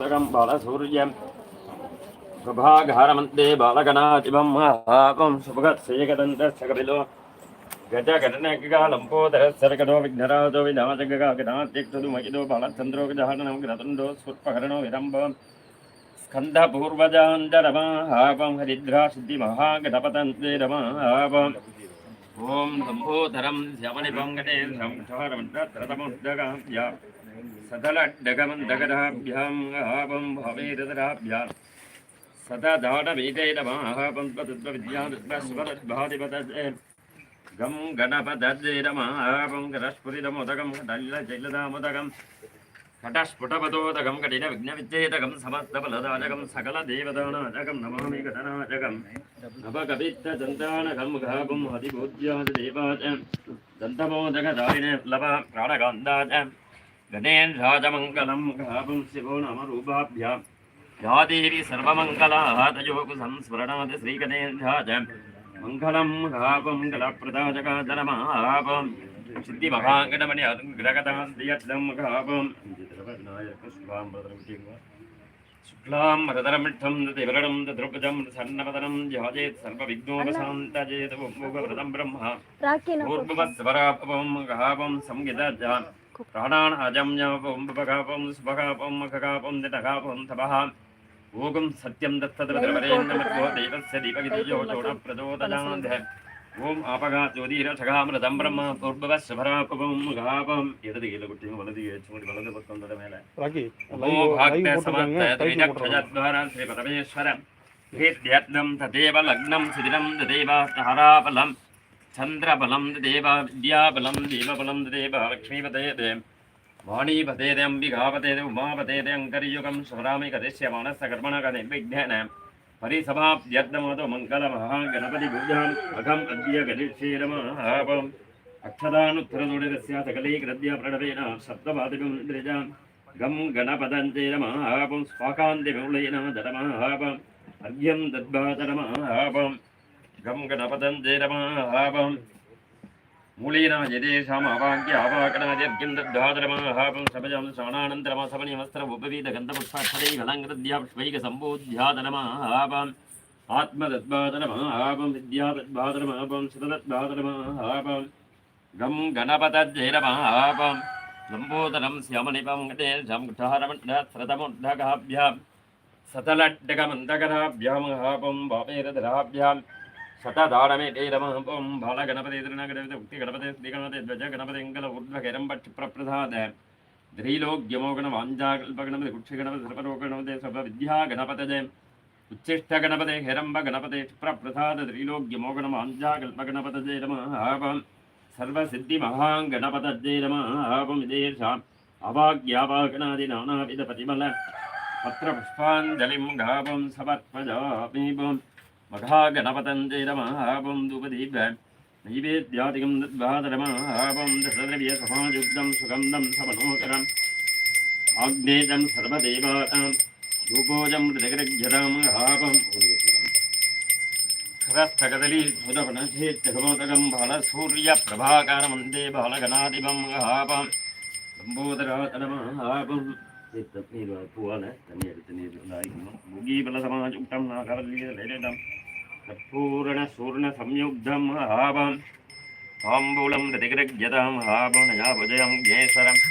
బాలకం బాలసూర్యం ప్రభాగారమంతే బాలగణాతిమం మహాపం సుభగత్సేకదంతలో గజగణనగలంపోదర సరగడో విఘ్నరాజో విధామజగగాగనాధ్యక్షుడు మహిదో బాలచంద్రో గజహరణం గ్రతండో స్ఫుట్పహరణో విరంభో స్కంధపూర్వజాంజరమాహాపం హరిద్రాసిద్ధి మహాగణపతంతే రమాహాపం ఓం సంభూతరం శమనిపం గణేంద్రం క్షారమంత్రతమోద్గగా आपं भवेदराभ्यां सतदाडवीते नमापं त्वविद्यास्वरद्भादिपदे गं गणपदे रमापं गणस्फुरितमुदकं दल्लजैलदामुदकं घटस्फुटपदोदकं कठिनविघ्नविच्छेदकं समस्तफलदाजकं सकलदेवदानाजकं नमामि घटनाजकं नवकवित्तदन्तानकं घापं हरिभूज्यादिदेवाच दन्तमोदकधारिणे प्लवा गणेन राजमङ्गलं पुंसिको नाम रूपाभ्यां या देवी सर्वमङ्गलाः तयोकुसंस्मरणात् श्रीगणेन्द्राज मङ्गलं हापमङ्गलप्रदाजकाजनमाहापं सिद्धिमहागणमणि अग्रगतान्तियत्नं हापं शुक्लां रतरमिठं दतिवरणं दद्रुपजं सन्नपदनं ध्याजेत् सर्वविघ्नोपशान्तजेत् ब्रह्म। पूर्ववत्स्वरापं हापं संहिता ప్రాణాన్ అజంజమపం ఉపకాపం సుభకాపం మఖకాపం నిటకాపం తపః ఓగం సత్యం దత్తద్రవరేణమో దైవస్య దీపవిదీయోచోణ ప్రచోదయాన్ధ ఓం ఆపగా జ్యోతిరసగామృతం బ్రహ్మ పూర్వవ శుభరాపవం ముఖాపం இடது கீழ குட்டியும் வலது ஏச்சுமடி வலது பக்கம் தொட மேல ஓ பாக்ய சமத்த திரிஜக்ஷஜத்வாரா ஸ்ரீ பரமேஸ்வரம் ஹே தியத்னம் ததேவ லக்னம் சிதிரம் ததேவ ஹராபலம் சந்திரபலம் தேவா வித்யாபலம் தீபபலம் தேவ லக்ஷ்மிபதே வாணிபதேதே அம்பிகாபதேதே உமாபதேதே அங்கரியுகம் சுவராமி கதிஷ்ய மனச கர்மண கதை விக்னேன பரிசமாப்தியர்தமதோ மங்கள மகாகணபதி பூஜாம் அகம் அத்ய கதிஷ்யே நமஹாபம் அக்ஷதானுத்தரதுடிரஸ்யா சகலீகிரத்யா பிரணவேன சப்தபாதகம் இந்திரஜாம் கம் கணபதஞ்சே நமஹாபம் ஸ்வாகாந்தி மௌளை நம தரமஹாபம் அர்க்யம் கம் கணபதந்தே ரமாஹாபம் மூலீனாம் எதேஷாம் அவாங்கிய அவாகணாதிர்கிந்தத்வாதரமாஹாபம் சமஜம் சமணானந்தரமா சமணிமஸ்திர உபவீத கந்தபுஷ்பாட்சதை கலங்கிருத்யாப்ஷ்வைக சம்போத்யாதனமாஹாபம் ஆத்மதத்பாதனமாஹாபம் வித்யாதத்பாதனமாஹாபம் சிவதத்பாதனமாஹாபம் கம் கணபதஜெயரமாஹாபம் லம்போதரம் சியமனிபம் கட்டேஷம் குட்டாரமண்டஸ்ரதமுண்டகாபியாம் சதலட்டகமந்தகராபியாமஹாபம் பாபேரதராபியாம் சததாரமேட்டே ரமம் ஓம் பால கணபதி திருநகடபதி உக்தி கணபதி ஸ்ரீகணபதி துவஜ கணபதிங்கல உர்வகரம்ப க்ஷிப்ரபிரதாத த்ரீலோக்யமோகண வாஞ்சாகல்பகணபதி குட்சிகணபதி சர்வலோகணபதி சர்வ வித்யா கணபதே உச்சிஷ்ட கணபதே ஹிரம்ப கணபதே க்ஷிப்ரபிரதாத த்ரீலோக்யமோகண வாஞ்சாகல்பகணபதே ரமாபம் சர்வசித்தி மகாங்கணபதே ரமாபம் இதேஷாம் அவாக்யாபாகணாதி நானாவித பதிமல பத்திர மகாகணபதஞ்சை ரமாபம் துபதீப நைவேத்தியாதிகம் தத்வாதரமாபம் தசதிரவிய சமாயுக்தம் சுகந்தம் சமனோகரம் ஆக்னேதம் சர்வதேவானாம் ரூபோஜம் ஹிருதகிரஜராம் ஆபம் ஹரஸ்தகதலீமுதபனேத்தகமோதகம் பாலசூரிய பிரபாகாரமந்தே பாலகணாதிபம் ஆபம் லம்போதராதரமாபம் சேர்த்த நீர் பூவால் தண்ணி எடுத்து நீர் ஆகிக்கணும் முகீபல சமாஜுக்டம் நாகவல்லியம் கற்பூரண சூர்ண சம்யுக்தம் ஆபம் தாம்பூலம் ரதிகிரஜதாம் ஆபம் நயாபுஜயம் கேசரம்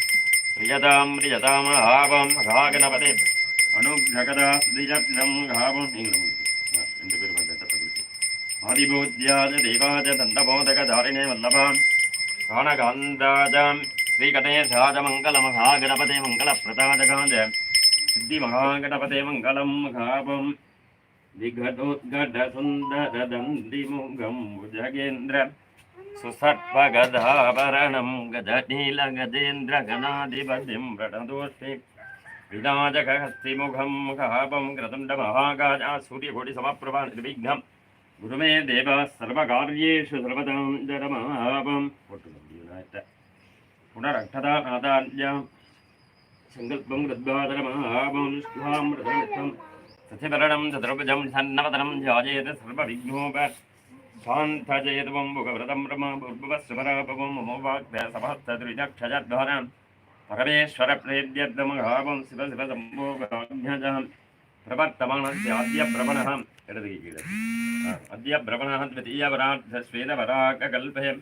ரியதாம் ரியதாம் ஆபம் ராகணபதே அனுகதா ஸ்ரீஜப்தம் ஆபம் நீங்களும் ரெண்டு பேர் பார்த்தா ஆதிபூத்யாஜ தெய்வாஜ தந்தபோதக தாரிணே வல்லபாம் காணகாந்தாஜாம் श्रीकटये साजमङ्गलमहागणपते मङ्गलप्रदाजगाज सिद्धिमहागणपते मङ्गलं महापं विघटोद्घटसुन्दरदन्दिमुखं भुजगेन्द्र सुसर्पगधाभरणं गजनीलगजेन्द्रगणाधिपतिं प्रणदोष्टि विनाजकहस्तिमुखं महापं क्रतुण्डमहागाजासूर्यकोटिसमप्रभा गुरु मे देवः सर्वकार्येषु सर्वदां जरमापम् पुनरक्षदानादान्यां सङ्कल्पं गद्वादरमहाभवनुष्ठामृतमित्थं सथितरणं चतुर्भुजं सन्नवतनं ध्यायेत् सर्वविघ्नोप शान्तजयतुम्बुकव्रतं रमाभुर्भुवस्वराभवं ममोवाग्भ्यसभस्तदृजक्षयद्वारां परमेश्वरप्रेद्यद्महाभं शिव शिव सम्भोगाज्ञजां प्रवर्तमानस्याद्यभ्रमणः अद्य भ्रमणः द्वितीयवरार्थश्वेतवराककल्पयम्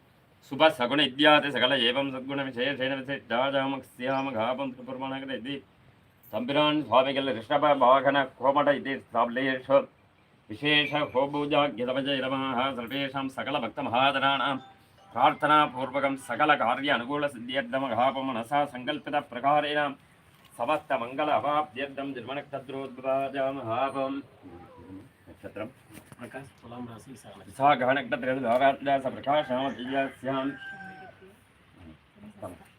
சுபசகுண இத்தியாதி சகல ஏவம் சத்குண விசேஷேன விசேஷாமக்ஸ்யாம காபம் திருபுரமானகர இது தம்பிரான் சுவாமிகள் ரிஷப பாகன கோமட இது ஸ்தாபிலேஷு விசேஷ ஹோபூஜா கிதவஜ இரமாக சர்வேஷாம் சகல பக்த மகாதராணாம் பிரார்த்தனா பூர்வகம் சகல காரிய அனுகூல சித்தியர்தம காப மனசா சங்கல்பித பிரகாரேணாம் சமஸ்த மங்கள அவாப்தியர்தம் ஜென்மனக்தத்ரோத்வாஜாம காபம் நட்சத்திரம் பிரகாஷ் துலாம் ராசி விசாகம் விசாக நட்சத்திரத்தில் லோகாத்யாச பிரகாஷம் திவ்யாஸ்யாம்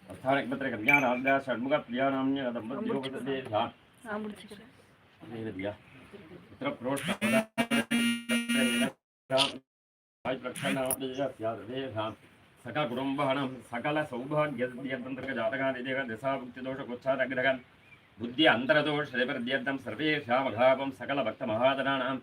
கர்த்தா நட்சத்திர கல்யாண ஆத்யா ஷண்முக பிரியா நாமிய தம்பதி யோகதே நான் முடிச்சுக்கிறேன் இது பிரியா இத்திர புரோஷ்ட சகல குடும்பானம் சகல சௌபாகியந்திரக ஜாதகாதிதேக திசாபுக்திதோஷ குச்சாதகிரகன் புத்தி அந்தரதோஷ நிவர்த்தியர்த்தம் சர்வேஷாமதாபம் சகல பக்த மகாதனானாம்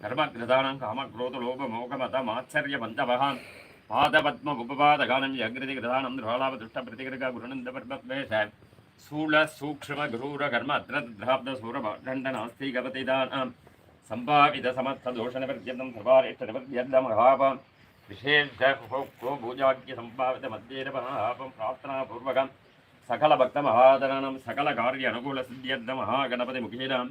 கர்மகிருதானாம் காமக்ரோதலோபமோகமதமாச்சரியமந்தவகான் பாதபத்ம உபபாதகானம் ஜகிருதி கிருதானம் ராலாபதுஷ்ட பிரதிகிருக குருநந்த பர்பத்வேஷ சூல சூக்ஷ்ம குரூர கர்ம அத்ர திராப்த சூரபாண்ட நாஸ்தி கபதிதானாம் சம்பாவித சமர்த்த தோஷண பர்யந்தம் சர்வாரேஷ்ட பர்யந்த மகாபாம் விசேஷ ஹோக்ரோ பூஜாக்கிய சம்பாவித மத்தியேன மகாபாம் பிரார்த்தனா பூர்வகம் சகல பக்த மகாதனானம் சகல காரிய அனுகூல சித்தியர்த்த மகாகணபதி முகேனாம்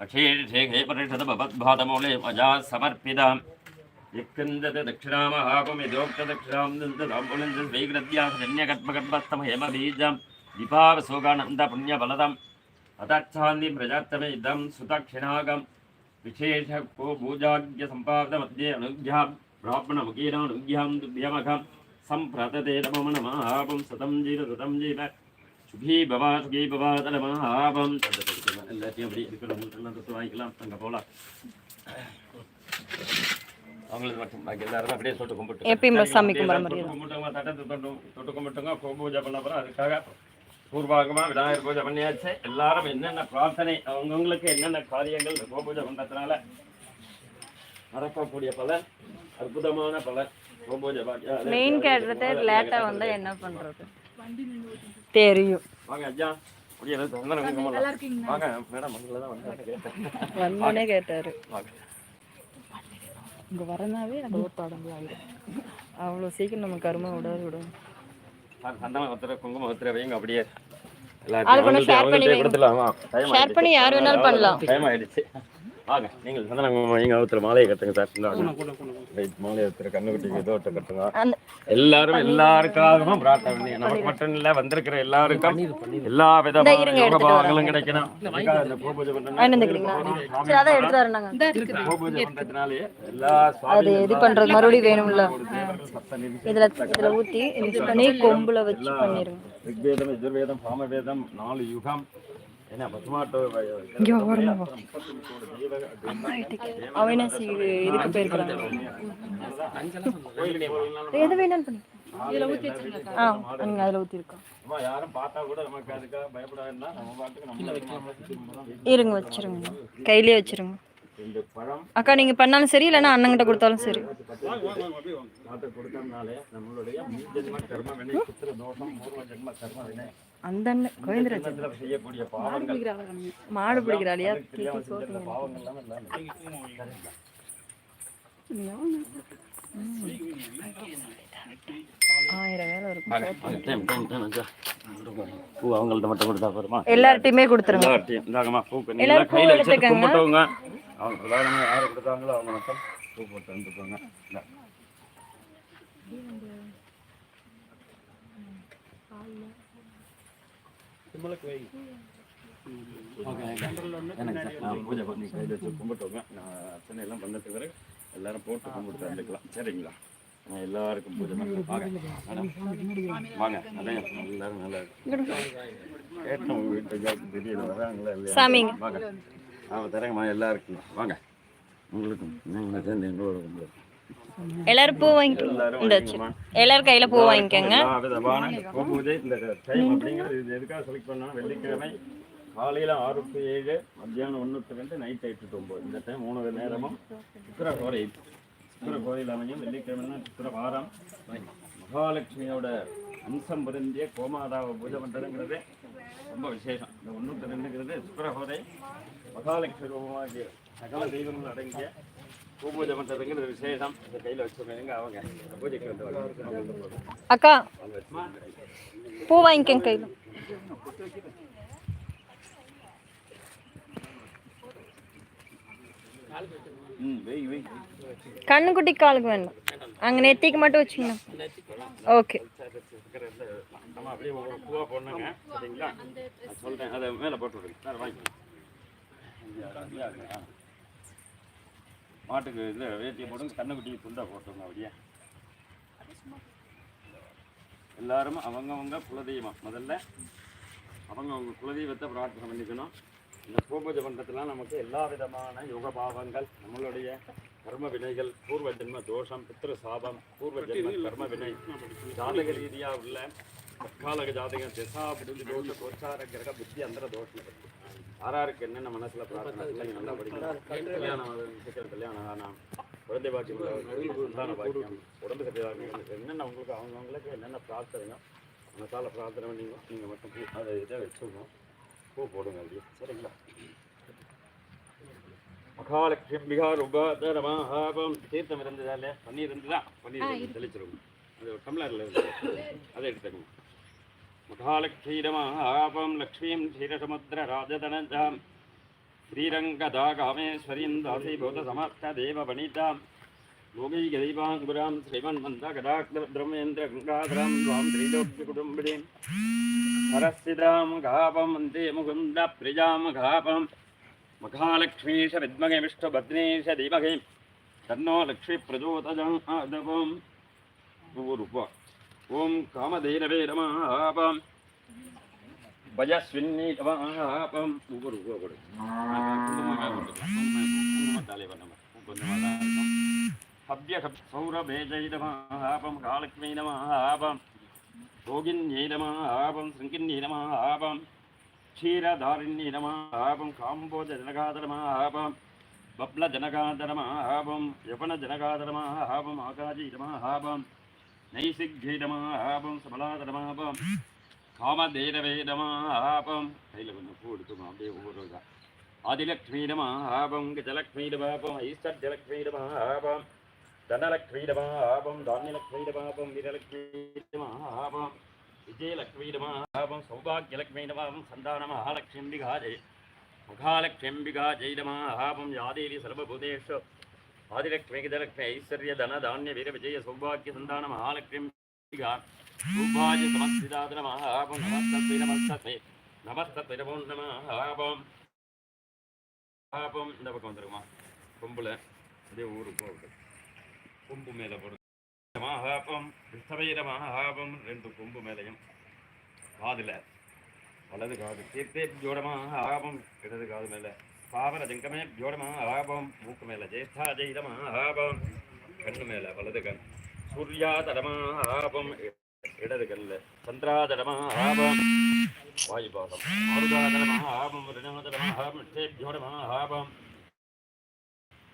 अक्षीर्षेघे परिषदभवद्भातमूले मज़ा समर्पिता युक्तिन्दते दक्षिणामहाकुमिदोक्तदक्षिणां दन्तदाम्बुलिन्दं स्वीकृत्या धन्यकत्मकर्मस्थं हेमबीजं दीपावसोगानन्दपुण्यफलदम् अतच्छान्ति नमो नमः। जीव सतम जीव। சுகி பவா சுகி பவா தலமாபம் எல்லாத்தையும் அப்படி இருக்கிறவங்க எல்லாம் தொட்டு வாங்கிக்கலாம் அங்கே போகலாம் அவங்களுக்கு மட்டும் பாக்கி எல்லாரும் அப்படியே தொட்டு கும்பிட்டு எப்பயும் சாமி கும்பிட்ற மாதிரி தான். கும்பிட்டுங்க தட்டத்தை தொட்டு தொட்டு கும்பிட்டுங்க கோ பூஜை பண்ண போகிறோம் அதுக்காக பூர்வாகமா விநாயகர் பூஜை பண்ணியாச்சு எல்லாரும் என்னென்ன பிரார்த்தனை அவங்கவுங்களுக்கு என்னென்ன காரியங்கள் கோ பூஜை பண்ணுறதுனால நடக்கக்கூடிய பலன் அற்புதமான பலன் கோ பூஜை பாக்கியம் மெயின் கேட்டுறது லேட்டாக வந்தால் என்ன பண்ணுறது தெரியும். வந்தோடனே கேட்டாரு. வாங்க. இங்கே வரனாவே எனக்கு ஒரு தொடர்ந்து ஆகிடும் அவ்வளோ சீக்கிரம் நம்ம கருமை விடாது விடும். அப்படியே. அது ஷேர் பண்ணி யார் வேணாலும் பண்ணலாம். டைம் ஆயிடுச்சு. வாங்க நீங்கள் வைங்க ஒருத்தர் மாலையை கட்டுங்க சார். மாலையை ஒருத்தர் கண்ணுக்குட்டிக்கு ஏதோ ஒருத்தர் கட்டுங்க. எல்லாரும் எல்லாருக்காகவும் பிரார்த்தனை பண்ணி நமக்கு மட்டும் இல்ல வந்திருக்கிற எல்லாருக்கும் எல்லா விதமான யோக பாவங்களும் கிடைக்கணும். இந்த பண்றதுனால நாங்கள் எல்லா அது இது பண்ணுறது மறுபடியும் வேணும்ல. இதில் இதில் பண்ணி கொம்பில் வச்சு பண்ணிடுங்க ரிக்வேதம் யஜுர்வேதம் சாமவேதம் நாலு யுகம் இங்கே அவினாசி இதுக்கு போயிருக்கிறாங்க. எது வேணாலும் பண்ணி. ஆ நீங்கள் அதில் ஊற்றிருக்கோம் அம்மா யாரும் பார்த்தா கூட நமக்கு அதுக்காக பயப்படாதுன்னா நம்ம பாட்டுக்கு நம்ம வைக்காம இருங்க வச்சிருங்க. கையிலே வச்சிருங்க. அக்கா நீங்கள் பண்ணாலும் சரி இல்லைன்னா அண்ணங்கிட்ட கொடுத்தாலும் சரி. கொடுத்தோம்னாலே நம்மளுடைய அந்த அண்ணன் கோவிந்தராஜ் செய்யக்கூடிய பாவங்கள். மாடு பிடிக்கிறாளியா? எல்லாம் அவங்கள்ட்ட மட்டும் கொடுத்தா போருமா எல்லார்ட்டையுமே கொடுத்துருங்க. எல்லார்ட்டையும். பூ கையில் வச்சு. கும்பிட்டவங்க அவங்க பிரதானமாக யார் கொடுத்தாங்களோ அவங்க மட்டும் பூ போட்டு எனக்கு நான் பூஜை பண்ணி கையில் வச்சு நான் அர்ச்சனை எல்லாம் பண்ணதுக்கு பிறகு எல்லாரும் போட்டு கும்பிட்டு வந்துக்கலாம். சரிங்களா? நான் எல்லாருக்கும் பூஜை பண்ணுறேன் வாங்க. வாங்க. அதான் எல்லாரும் நல்லா கேட்டோம் வீட்டுக்கு திடீர்னு வராங்களா இல்லையா? சாமிங்க. வாங்க. ஆமாம் தரேங்கம்மா. எல்லாருக்கும்? வாங்க. உங்களுக்கும். நீங்கள் சேர்ந்து எங்களோட கும்பிடுங்க. எல்லாரும் பூ வாங்கி எல்லாரும் இந்த. எல்லாரும் கையில பூ வாங்கிக்கோங்க. பூஜை இந்த டைம் அப்படிங்கிறது இது எதுக்காக செலக்ட் பண்ணா வெள்ளிக்கிழமை காலையில் ஆறு டு ஏழு மத்தியானம் ஒன்று டு ரெண்டு நைட் எட்டு டு ஒம்பது இந்த டைம் மூணு நேரமும் சித்திர கோரை சித்திர கோரையில் அமையும். வெள்ளிக்கிழமைனா சித்திர வாரம் மகாலட்சுமியோட அம்சம் பொருந்திய கோமாதாவை பூஜை பண்ணுறதுங்கிறது ரொம்ப விசேஷம். இந்த ஒன்று ரெண்டுங்கிறது கோரை மகாலட்சுமி ரூபமாகிய சகல தெய்வங்கள் அடங்கிய பூஜை பண்ணுறதுங்கிறது விசேஷம் இந்த கையில் அவங்க பூஜைக்கு வந்து. அக்கா பூ வாங்கிக்கோங்க கையில. ம் வெய் வெய் கண்ணுக்குட்டி காலுக்கு வேண்டாம் அங்கே நெத்திக்கு மட்டும் வச்சுக்கோங்க ஓகே நம்ம அப்படியே ஒரு பூவா போடணுங்க சரிங்களா நான் சொல்றேன். அதை மேலே போட்டு விடுங்க. மாட்டுக்கு இதில் வேட்டியை போடுங்க கண்ணுக்குட்டி துண்டா போட்டுருங்க அப்படியே. எல்லாரும் அவங்கவங்க குலதெய்வம். முதல்ல அவங்க அவங்க குலதெய்வத்தை பிரார்த்தனை பண்ணிக்கணும். இந்த பூபூஜை பண்ணுறதுலாம் நமக்கு எல்லா விதமான யுக பாவங்கள் நம்மளுடைய கர்ம வினைகள் பூர்வ ஜென்ம தோஷம் பித்ரு சாபம் பூர்வ ஜென்ம கர்ம வினை. ஜாதக ரீதியாக உள்ள தற்காலக ஜாதக திசா பிடிந்து தோஷ கோச்சார கிரக புத்தி அந்தர தோஷம். யாராருக்கு என்னென்ன மனசுல பிரார்த்தனை பிள்ளைங்க நல்லா படிக்கணும் கல்யாணம் சீக்கிரம் கல்யாணம் ஆகணும் குழந்தை பாக்கியம் சந்தான பாக்கியம். உடம்பு சரியாக என்னென்ன உங்களுக்கு அவங்கவுங்களுக்கு என்னென்ன பிரார்த்தனையோ மனசால பிரார்த்தனை பண்ணீங்க நீங்கள் மட்டும் பூ அதை இதை வச்சுக்கணும். பூ போடுங்க அப்படியே. சரிங்களா? மகாலட்சுமிகா உபாதரமாஹாபம். தீர்த்தம் இருந்ததா இல்லையா பன்னீர் இருந்ததா? பன்னீர் தெளிச்சிருங்க அது டம்ளரில் இருந்தது அதை எடுத்துக்கணும். मुखालक्षीरमाहापं लक्ष्मीं क्षीरसमुद्रराजतनजां श्रीरङ्गदा कामेश्वरीं दासीभूतसमर्थदेववणितां भूमिगदीपाङ्कुरां श्रीमन्मन्दकदाग्रब्रह्मेन्द्रगङ्गाधरां त्वां त्रिलोक्यकुटुम्बिनीं हरस्थितां घापं वन्दे मुकुन्दप्रियां घापं मुखालक्ष्मीश विद्मगे विष्णुभद्नीश धीमहि तन्नो लक्ष्मीप्रचोदजम् आदवं पूर्व ஓம் காமதேனவே நமாபாம் பஜஸ்வின்னி நமாபாம் ஒவ்வொரு ஒவ்வொரு கொடு ஹவ்யஹப்சௌரபேஜை நமாபாம் காலக்ஷ்மை நமாபாம் யோகின்யை நமாபாம் சிங்கின்யை நமாபாம் క్షీరధారిణ్యే నమ ఆపం కాంబోజ జనగాధరమ ఆపం బబ్ల జనగాధరమ ఆపం యవన జనగాధరమ ఆపం ఆకాశీ నమ ఆపం நைசிக்யை நமாபம் சபலாத நமாபம் காமதேனவே நமாபம் கையில் கொஞ்சம் பூ எடுக்கணும் அப்படியே ஒவ்வொரு ஆதிலக்ஷ்மி நமாபம் கஜலக்ஷ்மி நமாபம் ஐஸ்வர் ஜலக்ஷ்மி நமாபம் தனலக்ஷ்மி நமாபம் தானியலக்ஷ்மி நமாபம் வீரலக்ஷ்மி நமாபம் விஜயலக்ஷ்மி நமாபம் சௌபாகியலக்ஷ்மி சந்தான மகாலட்சுமி காஜே யாதேவி சர்வபூதேஷு ஆதிலக்ஷ்மி கஜலக்ஷ்மி ஐஸ்வர்ய தன தானிய வீர விஜய சௌபாகிய சந்தான மகாலக்ஷ்மி ரூபாய சமஸ்திதாத நம நமஸ்தத்வை நமஸ்தத்வை நமஸ்தத்வை நமோ நம ஆபம் ஆபம் இந்த பக்கம் வந்துருக்குமா கொம்புல அதே ஊருக்கு போகுது கொம்பு மேலே போடுது மகாபம் விஷ்ணவை மகாபம் ரெண்டு கொம்பு மேலையும் காதில் வலது காது கீர்த்தே ஜோடமாக ஆபம் இடது காது மேல பாவரஜங்கமே ஜோடமா ஜோடமாக ஆபம் மூக்கு மேல ஜேஷ்டா ஜெயிதமா ஆபம் கண்ணு மேல வலது கண் சூர்யாதடமாபம் இடது கல்ல சந்திராதடமாபம் வாயுபாதம் மாருதாதடமாபம் ரிணாதடமாபம் நிச்சயபியோடமாபம்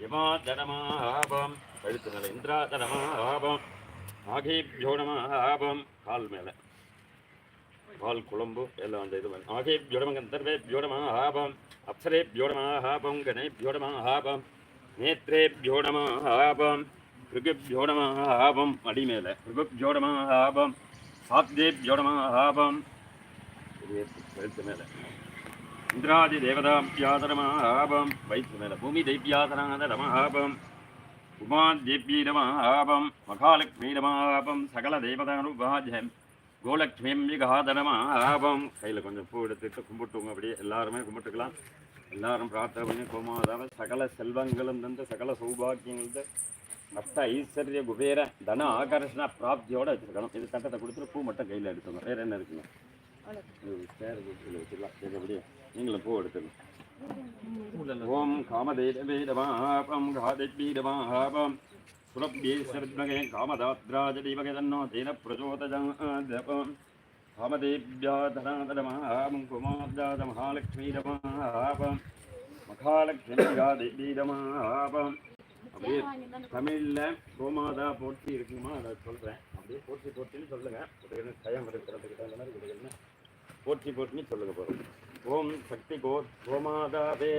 யமாதடமாபம் கழுத்து மேல இந்திராதடமாபம் ஆகேபியோடமாபம் கால் மேல பால் குழம்பு எல்லாம் அந்த இது வந்து. ஆகே பியோடமகந்தர்வே பியோடமாஹாபம் அப்சரே பியோடமாஹாபம் கணே பியோடமாஹாபம் நேத்ரே பியோடமாஹாபம் பிருகுபியோடமாஹாபம் அடி மேலே பிருகுபியோடமாஹாபம் சாப்தே பியோடமாஹாபம் எழுத்து மேலே. இந்திராதி தேவதாபியாதரமாஹாபம் வயிற்று மேலே. பூமி தெய்வியாதரமாதரமாஹாபம் உமாதேவியரமாஹாபம் மகாலக்ஷ்மீரமாஹாபம் சகல தேவதானுபாஜம் கோலக்ஷ்மியம் விகாதரமாஹாபம் கையில் கொஞ்சம் பூ எடுத்துட்டு கும்பிட்டுங்க அப்படியே எல்லாருமே கும்பிட்டுக்கலாம். எல்லாரும் பிரார்த்தனை பண்ணி கோமாதாவ சகல செல்வங்களும் தந்து சகல சௌபாக்கியங்கள் தந்து அஷ்ட ஐஸ்வர்ய குபேர தன ஆகர்ஷண பிராப்தியோட வச்சிருக்கணும். இது தட்டத்தை கொடுத்துட்டு பூ மட்டும் கையில் எடுத்துங்க வேற என்ன இருக்குங்க? சேர் வீட்டில் வச்சிடலாம். சரி அப்படியே நீங்களும் பூ எடுத்துங்க ஓம் காமதேவீரமாபம் காதிபீரமாபம் சுரப்யேஸ்வரத்மகே காமதாத்ராஜதீமகே தன்னோ தேன பிரச்சோதஜாதபம் காமதேவ்யா தனாதரமாபம் மகாலட்சுமீரமாபம் மகாலட்சுமியாதேவீரமாபம் அப்படியே தமிழில் கோமாதா போட்டி இருக்குமா அதை சொல்கிறேன் அப்படியே போட்டி போட்டின்னு சொல்லுங்கள் ஒரு இருக்கிறதுக்கு தகுந்த மாதிரி போட்டி போட்டின்னு சொல்லுங்கள் சொல்லுங்க ஓம் சக்தி கோ கோமாதாவே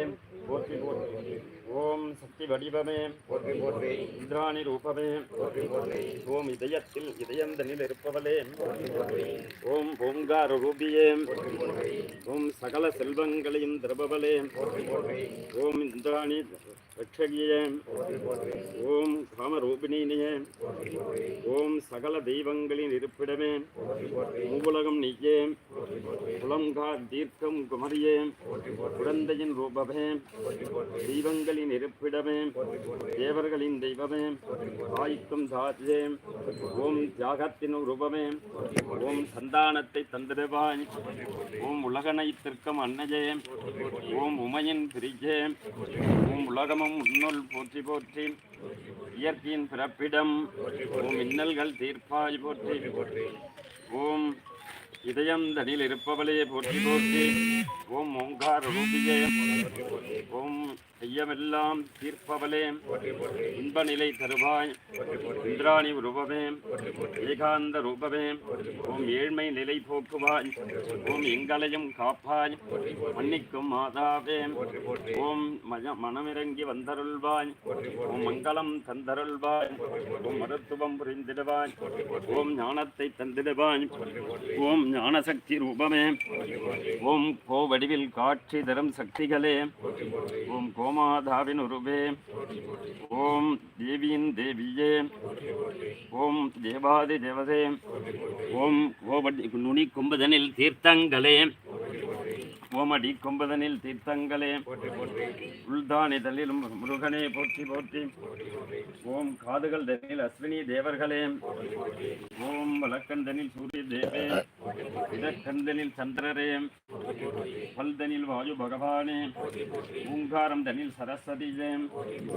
போற்றி போற்றி ஓம் சக்தி வடிவமே போற்றி போற்றி இந்திராணி ரூபமே போற்றி போற்றி ஓம் இதயத்தில் இதயந்தனில் இருப்பவளே ஓம் ஓங்கார ரூபியே ஓம் சகல செல்வங்களையும் தருபவளே ஓம் இந்திராணி ரட்சகியே ஓம் காமரூபிணியே ஓம் சகல தெய்வங்களின் இருப்பிடமே மூவுலகம் நீயே குளங்கா தீர்க்கம் குமரியே குழந்தையின் ரூபமே தெய்வங்களின் இருப்பிடமே தேவர்களின் தெய்வமே தாய்க்கும் தாஜே ஓம் தியாகத்தின் ரூபமே ஓம் சந்தானத்தை தந்திருவாய் ஓம் உலகனைத்திற்கும் அன்னையே ஓம் உமையின் பிரிஜே ஓம் உலகமும் உன்னுள் போற்றி போற்றி இயற்கையின் பிறப்பிடம் ஓம் இன்னல்கள் தீர்ப்பாய் போற்றி ஓம் இதயம் தனியில் இருப்பவளையே போற்றி போற்றி. ஓம் ஓங்கார் ரூபியே ஓம் ஐயமெல்லாம் தீர்ப்பவளே இன்ப நிலை தருவாய் இந்திராணி ரூபமே ஏகாந்த ரூபமே ஓம் ஏழ்மை நிலை போக்குவாய் ஓம் எங்களையும் காப்பாய் மன்னிக்கும் மாதாவே ஓம் மனமிறங்கி வந்தருள்வாய் ஓம் மங்களம் தந்தருள்வாய் ஓம் மருத்துவம் புரிந்திடுவாய் ஓம் ஞானத்தை தந்திடுவாய் ஓம் ஞானசக்தி ரூபமே ஓம் கோ வடிவில் காட்சி தரும் சக்திகளே ஓம் கோமாதாவின் உருவே ஓம் தேவியின் தேவியே. ஓம் தேவாதி தேவதே. ஓம் கோவடி நுனி கும்பதனில் தீர்த்தங்களே. ஓமடி கொம்பதனில் தீர்த்தங்களே. உள்தானி தலிலும் முருகனே போற்றி போற்றி. ஓம் காதுகள் தனில் அஸ்வினி தேவர்களே. ஓம் வலக்கந்தனில் சூரிய தேவே இடக்கந்தனில் சந்திரரே பல்தனில் வாயு பகவானே பூங்காரம் தனில் சரஸ்வதியே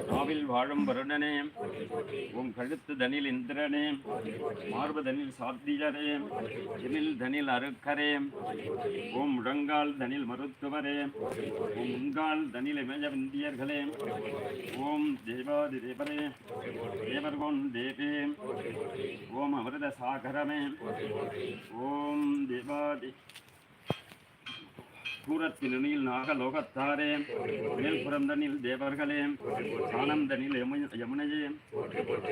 நாவில் வாழும் வருணனே உன் கழுத்து தனில் இந்திரனே மார்பு தனில் சாத்தியரே எனில் தனில் அருக்கரே ஓம் முழங்கால் தனில் மருத்துவரே ஓம் முங்கால் தனில் இமய இந்தியர்களே ஓம் தேவாதி தேவரே தேவர்கோன் தேவே ஓம் அமிர்த பரமே ஓம் தேவாதி சூரத்தினுனில் நாகலோகத்தாரே மேல்புறம் தனில் தேவர்களே சாணம் தனில் யமுனையே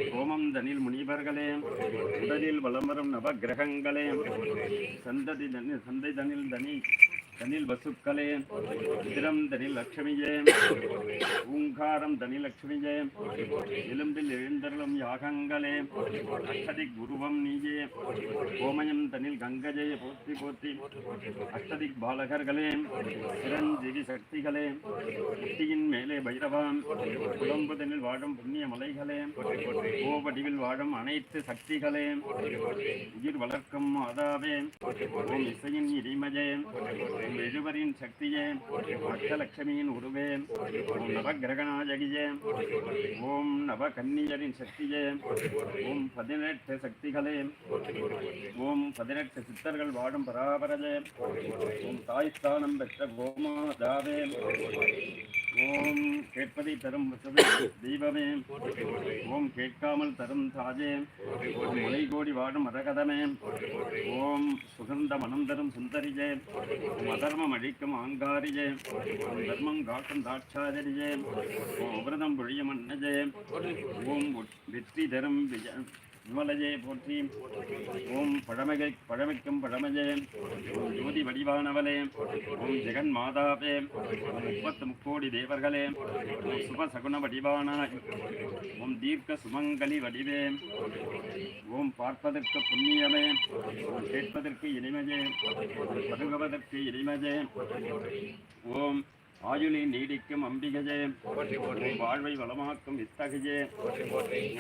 சோமம் தனில் முனிவர்களே உடலில் வளம் வரும் நவகிரகங்களே சந்ததி தனி சந்தை தனில் தனி தனில் வசுக்களே. திரம் தனில் லட்சுமியே. ஊங்காரம் தனி லட்சுமியே. எலும்பில் எழுந்தருளும் யாகங்களே. அஷ்டதி குருவம் நீயே. கோமயம் தனில் கங்கஜே. போத்தி போத்தி அஷ்டதி பாலகர்களே. சிரஞ்சீவி சக்திகளே. சக்தியின் மேலே பைரவாம். குழம்புதனில் வாழும் புண்ணிய மலைகளே. கோவடிவில் வாழும் அனைத்து சக்திகளே. உயிர் வளர்க்கும் மாதாவே. ஓம் இசையின் இடிமஜே ஓம் எழுவரின் சக்தியே அஷ்டலட்சுமியின் உருவே ஓம் நவகிரகநாயகியே ஓம் நவ கன்னியரின் சக்தியே ஓம் பதினெட்டு சக்திகளே ஓம் பதினெட்டு சித்தர்கள் வாழும் பராபரஜே ஓம் தாய்ஸ்தானம் பெற்ற கோமாதாவே ஓம் கேட்பதை தரும் தெய்வமே ஓம் கேட்காமல் தரும் தாஜே ஓம் முலை கோடி வாடும் மரகதமே ஓம் சுகந்த மனம் தரும் சுந்தரிஜே அதர்மம் அழிக்கும் ஆங்காரியே தர்மம் காக்கும் தாட்சாதரியே ஓ விரதம் பொழியும் அன்னஜே ஓம் வெற்றி தரும் விஜ விமலஜே போற்றி ஓம் பழமகை பழமைக்கும் பழமஜே ஓம் ஜோதி வடிவானவளே. ஓம் ஜெகன் மாதாவே முப்பத்து முக்கோடி தேவர்களே. ஓம் சுப சகுன வடிவானாய். ஓம் தீர்க்க சுமங்கலி வடிவே. ஓம் பார்ப்பதற்கு புண்ணியமே. ஓம் கேட்பதற்கு இனிமையே. பருகுவதற்கு இனிமையே. ஓம் ஆயுளி நீடிக்கும் அம்பிகையே வாழ்வை வளமாக்கும் இத்தகையே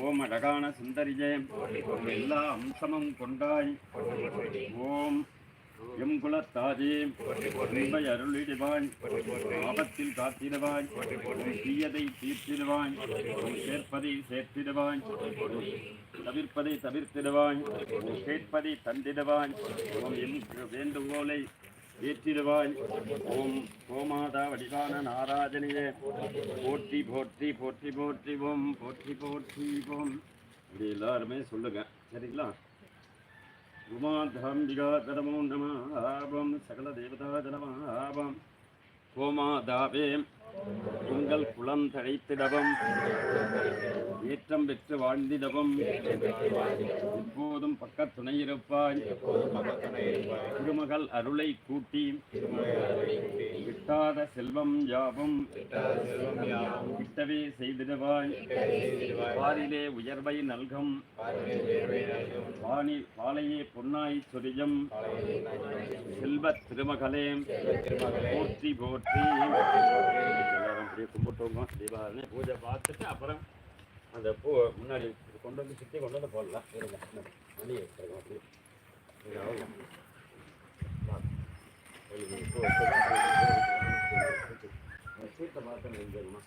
ஓம் அழகான சுந்தரியே எல்லா அம்சமும் கொண்டாய் ஓம் எம் குலத்தாஜே இன்பை அருளிடுவாய் ஆபத்தில் காத்திடுவாய் தீயதை தீர்த்திடுவாய் சேர்ப்பதை சேர்த்திடுவாய் தவிர்ப்பதை தவிர்த்திடுவாய் கேட்பதை தந்திடுவாய் எம் வேண்டுகோளை ஏற்றிடுவாய் ஓம் கோமாதா வடிவான நாராஜனியே போற்றி போற்றி போற்றி போற்றி ஓம் போற்றி போற்றி ஓம். இப்படி எல்லாருமே சொல்லுங்க. சரிங்களா? உமாதாம்பிகா தரமோ நம ஆபம் சகல தேவதா தரம ஆபம் கோமாதாவே உங்கள் குளம் தழைத்திடவும் ஏற்றம் பெற்று வாழ்ந்திடவும். எப்போதும் பக்க துணையிருப்பாய் திருமகள் அருளை கூட்டி விட்டாத செல்வம் யாவும் கிட்டவே செய்திடுவாய். பாரிலே உயர்வை நல்கும். பாணி பாலையே பொன்னாய் சொரியும். செல்வ திருமகளே போற்றி போற்றி. அப்படியே கும்பிட்டோங்க தீபாவளி. பூஜை பார்த்துட்டு அப்புறம் அந்த பூ முன்னாடி கொண்டு வந்து சுற்றி கொண்டு வந்து போடலாம். மணி எடுத்துருக்கோம் அப்படியே இது ஆகும். வா. ஒரு பூ வச்சு அந்த சீட்டை பார்த்து நினைஞ்சிருமா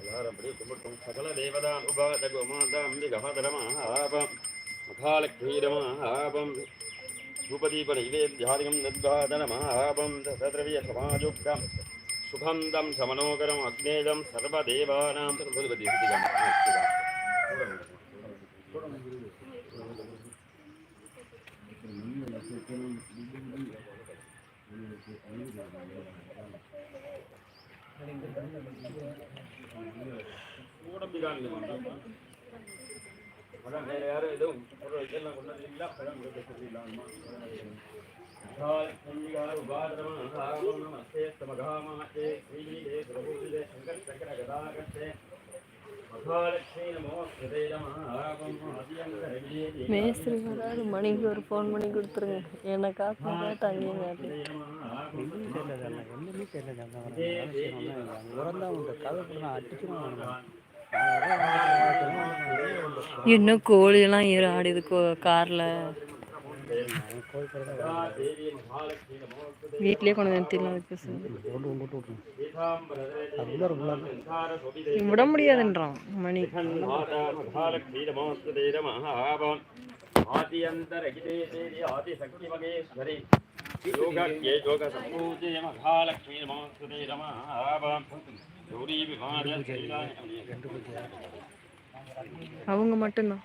எல்லாரும் அப்படியே கும்பிட்டோம் சகல தேவதான் உபாத கோமாதாம்பிகமாபம் மகாலக்ஷ்மீரமாபம் பூபதீப நைவேத்தியாதிகம் நத்வாதனமாபம் தசதிரவியசமாஜுக்தம் சுகந்தம் சமனோகரம் அக்னேதம் சர்வதேவானாம் சர்வதிபதி படம் வேறு யாரும் எதுவும் பொருள் இதெல்லாம் கொண்டாடுறீங்களா படம் கொடுக்க சொல்லிடலாமா உபாதிரமன் அஸ்தேஸ்தமகாமா ஏ ஸ்ரீ ஏ சங்கர் சங்கர கதாகத்தே மேஸ்திரி வராது மணிக்கு ஒரு ஃபோன் பண்ணி கொடுத்துருங்க. ஒன்றுமே தெரியல உண்டு கதை நான் அடிச்சுருவேன் இன்னும் கோழியெல்லாம் ஏற ஆடிது காரில். வீட்லயே கொண்டு நிறுத்திடலாம் பேசுங்க விட முடியாதுன்றான் மணி. அவங்க மட்டும்தான்.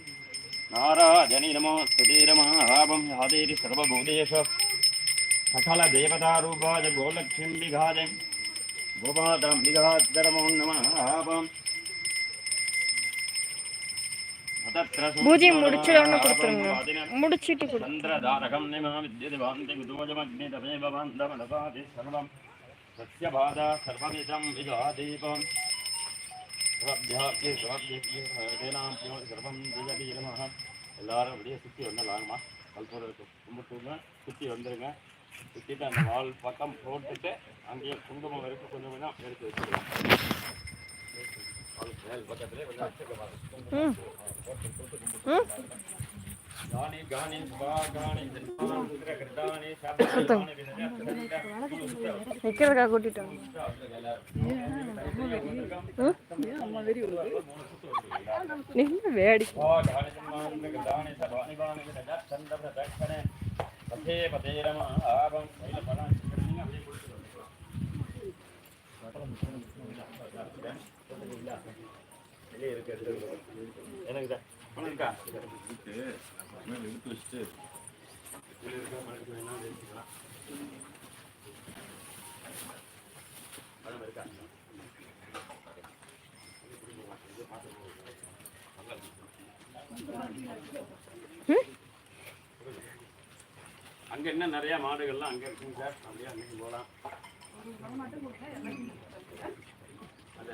నారాజని నమోస్తుతే రమాభం హాదేరి సర్వభూతేషు సకల దేవతారూపాయ గోలక్ష్మీం విఘాజ గోమాతాం విఘాద్దరమో నమాభం பூஜை முடிச்சிடணும் கொடுத்துருங்க முடிச்சிட்டு சந்திரதாரகம் நிமாமித்யதி வாந்தி குதோஜமக்னி சிவப்யாப்தி சிவப்யப்தி தேனாம் சிவ சிரபம் திஜபி நமக எல்லாரும் அப்படியே சுற்றி வந்துடலாங்கம்மா கல்பூரை கும்பிட்டுங்க சுற்றி வந்துடுங்க சுற்றிட்டு அந்த வால் பக்கம் போட்டுட்டு அங்கேயே குங்குமம் வரைக்கும் கொஞ்சம் கொஞ்சம் எடுத்து வச்சுக்கலாம் பக்கத்துலேயே கொஞ்சம் வச்சுக்கலாம் போட்டு போட்டு கும்பிட்டு நிக்கிறதுக்காக கூட்டிட்டோம் நின்று வேடி பதே பதே ரமா ஆபம் கையில பணம் அப்படியே கொடுத்துருவோம் எனக்கு தான் இருக்கா எடுத்து வச்சுட்டு அங்க என்ன நிறைய மாடுகள்லாம் அங்க இருக்குங்க சார் அப்படியே அன்னைக்கு போகலாம் அது